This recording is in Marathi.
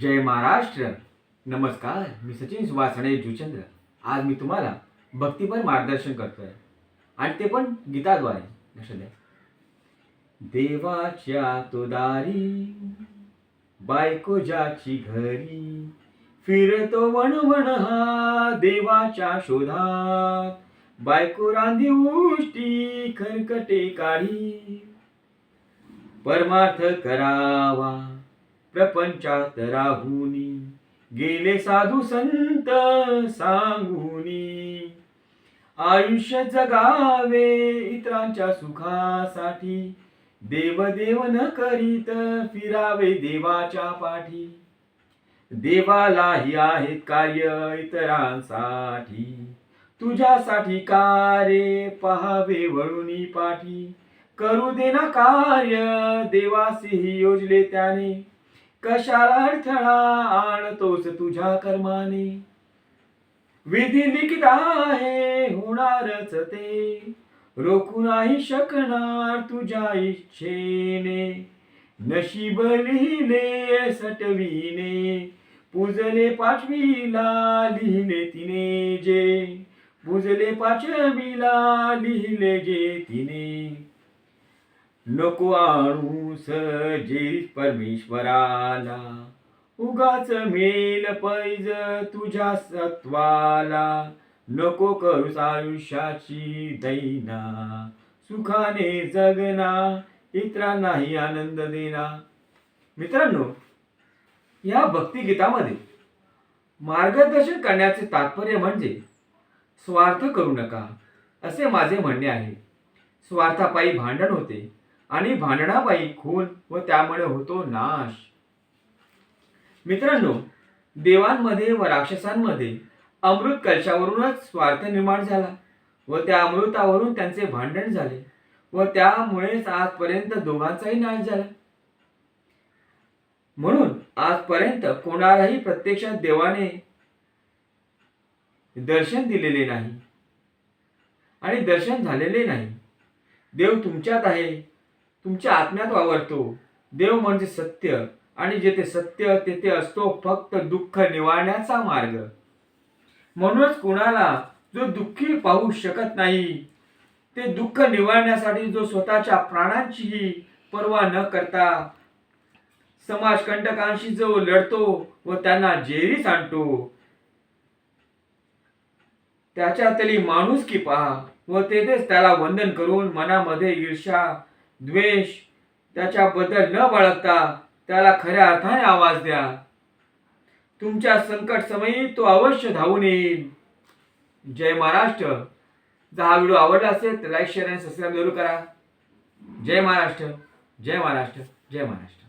जय महाराष्ट्र। नमस्कार मी सचिन सुभाषणे जुचंद्र. आज मी तुम्हाला भक्तीपर मार्गदर्शन करतोय. आणि ते पण गीताद्वारे लक्ष द्या देवाच्या तो दारी बायको ज्याची घरी फिरतो वन वन हा देवाच्या शोधात. बायको रांधी उष्टी खरकटे काढी. परमार्थ करावा प्रपंचात राहुनी गेले साधू संत सांगूनी. आयुष्य जगावे इतरांच्या सुखासाठी. देव देव न करीत फिरावे देवाच्या पाठी. देवालाही आहेत कार्य इतरांसाठी. तुझ्यासाठी कार्य पहावे वळुनी पाठी. करू दे ना कार्य देवासीही योजले त्याने. कशाला अडथळा आणतोस तुझ्या कर्माने? विधी लिखित आहे होणारच ते. रोखू नाही शकणार तुझ्या इच्छेने. नशीब लिहिले सटवीने. पूजले पाचवीला लिहिले तिने जे. पूजले पाचवीला लिहिले जे तिने. नको आणूस जे परमेश्वराला. उगाच मेल पैज तुझ्या सत्वाला. नको करूस आयुष्याची दैना. सुखाने जगना इतरांनाही आनंद देना. मित्रांनो या भक्तिगीतामध्ये मार्गदर्शन करण्याचे तात्पर्य म्हणजे स्वार्थ करू नका असे माझे म्हणणे आहे. स्वार्थापायी भांडण होते. आणि भांडणाबाई खून व त्यामुळे होतो नाश. मित्रांनो देवांमध्ये व राक्षसांमध्ये अमृत कलशावरूनच स्वार्थ निर्माण झाला व त्या अमृतावरून त्यांचे भांडण झाले व त्यामुळेच आजपर्यंत दोघांचाही नाश झाला. म्हणून आजपर्यंत कोणालाही प्रत्यक्षात देवाने दर्शन दिलेले नाही आणि दर्शन झालेले नाही. देव तुमच्यात आहे. तुमच्या आत्म्यात वावरतो. देव म्हणजे सत्य आणि जेथे सत्य तेथे असतो फक्त दुःख निवारण्याचा मार्ग. म्हणूनच कोणाला जो दुःखी पाहू शकत नाही ते दुःख निवारण्यासाठी जो स्वतःच्या प्राणांचीही पर्वा न करता समाज कंटकांशी जो लढतो व त्यांना जेरीस आणतो त्याच्यातली माणूस की पहा व तेथेच त्याला वंदन करून मनामध्ये ईर्षा द्वेष त्याच्याबद्दल न बाळगता त्याला खऱ्या अर्थाने आवाज द्या. तुमच्या संकट समयी तो अवश्य धावून येईल. जय महाराष्ट्र. जर हा व्हिडिओ आवडला असेल तर लाईक शेअर आणि सबस्क्राईब जरूर करा. जय महाराष्ट्र. जय महाराष्ट्र. जय महाराष्ट्र.